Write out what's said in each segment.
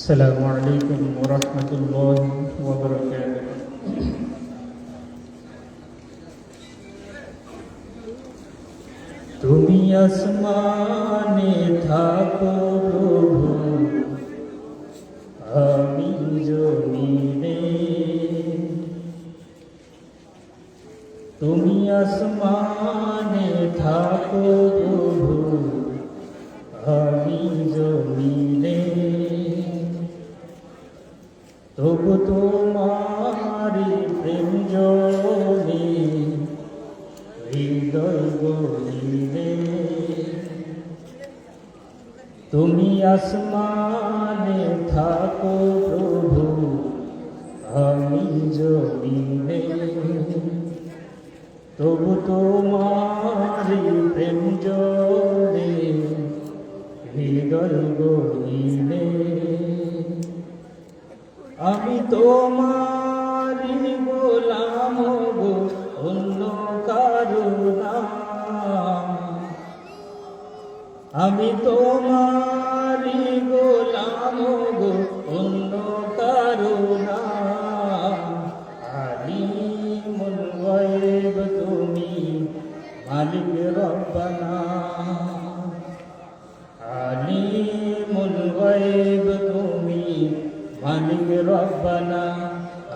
السلام عليكم ورحمة الله وبركاته তুমি আসমানে থাকো প্রভু আমি জমিনে তুমি আসমানে থাকো প্রভু হৃদয় গলিলে তুমি আসমানে থাকো প্রভু, আমি জমিনে। তবু তোমারি প্রেম জলে হৃদয় গলিলে আমি তোমারি আমি তোমারি গোলাম গো, অন্য কারুণা আলিমুল গায়ব তুমি, মালিক রব্বানা। আলিমুল গায়ব তুমি, মালিক রব্বানা।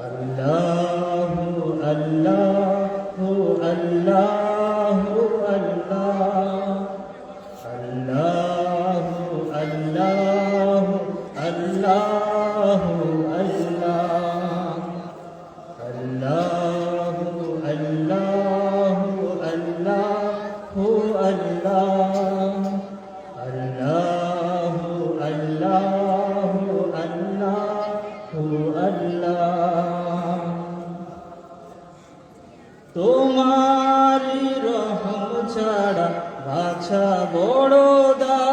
আল্লাহু আল্লাহু আল্লাহু। আল্লাহু আল্লাহ আল্লাহু আল্লাহু আল্লাহু আল্লাহ আল্লাহু আল্লাহু আল্লাহু আল্লাহ তোমারি রহম ছাড়া বাছা বড় দায়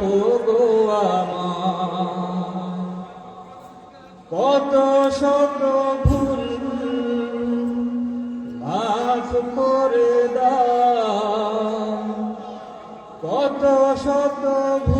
রাখো গো কত শত ভুল মাফ করে দা কত শত ভুল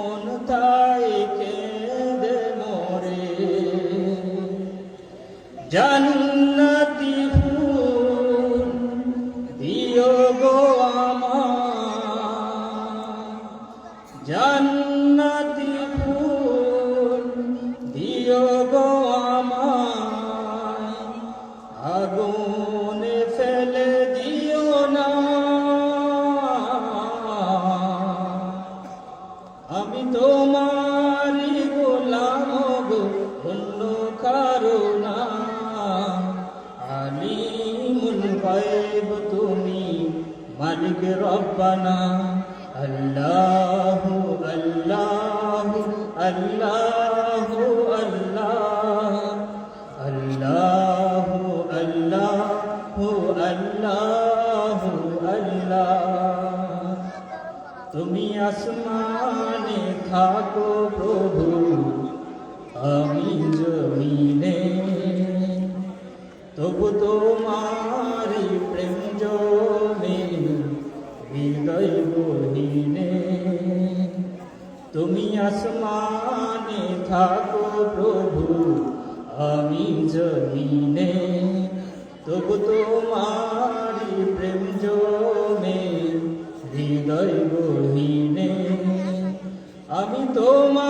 মন তাই কেঁদে মরে। জান্নাতি ফুল দিও গো আমার। জান্নাতি মালিক রব্বানা। আল্লাহু আল্লাহু আল্লাহু আল্লাহ। আল্লাহু আল্লাহু আল্লাহু আল্লাহ। তুমি আসমানে থাকো প্রভু, আমি জমিনে। তবু তোমারি আসমানে থাকো প্রভু আমি জমিনে। তবু তোমারি প্রেম জমে হৃদয় গহিনে। আমি তোমারি